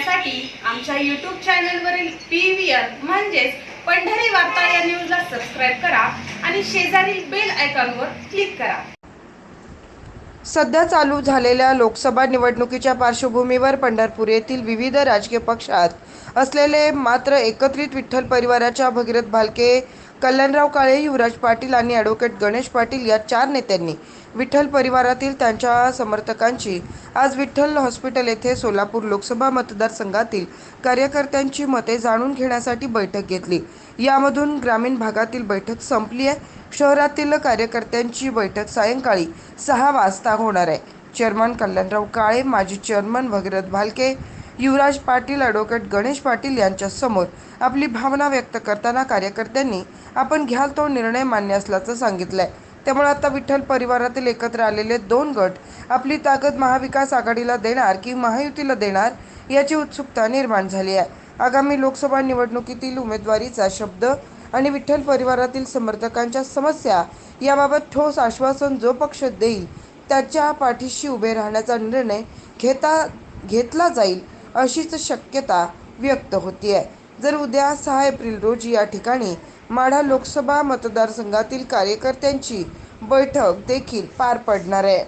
पाहण्यासाठी आमच्या यूट्यूब चॅनलवरील पी व्ही आर म्हणजेच पंढरी वार्ता या न्यूजला सबस्क्राईब करा आणि शेजारील बेल आयकॉनवर क्लिक करा. सध्या चालू झालेल्या लोकसभा निवडणुकीच्या पार्श्वभूमीवर पंढरपूर येथील विविध राजकीय पक्षात असलेले मात्र एकत्रित विठ्ठल परिवाराच्या भगीरथ भालके कल्याणराव काळे युवराज पाटील आणि ॲडव्होकेट गणेश पाटील या चार नेत्यांनी विठ्ठल परिवारातील त्यांच्या समर्थकांची आज विठ्ठल हॉस्पिटल येथे सोलापूर लोकसभा मतदारसंघातील कार्यकर्त्यांची मते जाणून घेण्यासाठी बैठक घेतली. यामधून ग्रामीण भागातील बैठक संपली आहे. शहरातील कार्यकर्त्यांची बैठक सायंकाळी सहा वाजता होणार आहे. चेअरमन कल्याणराव काळे माजी चेअरमन भगीरथ भालके युवराज पाटील ॲडव्होकेट गणेश पाटील यांच्यासमोर आपली भावना व्यक्त करताना कार्यकर्त्यांनी आपण घ्याल तो निर्णय मान्य असल्याचं सांगितलंय. त्यामुळे आता विठ्ठल परिवारातील एकत्र आलेले दोन गट आपली ताकद महाविकास आघाडीला देणार की महायुतीला देणार याची उत्सुकता निर्माण झाली आहे. आगामी लोकसभा निवडणुकीतील उमेदवारीचा शब्द आणि विठ्ठल परिवारातील समर्थकांच्या समस्या याबाबत ठोस आश्वासन जो पक्ष देईल त्याच्या पाठीशी उभे राहण्याचा निर्णय घेता घेतला जाईल अशीच शक्यता व्यक्त होती आहे जर उद्या सहा एप्रिल रोजी या ठिकाणी माढा लोकसभा मतदारसंघातील कार्यकर्त्यांची बैठक देखील पार पडणार आहे.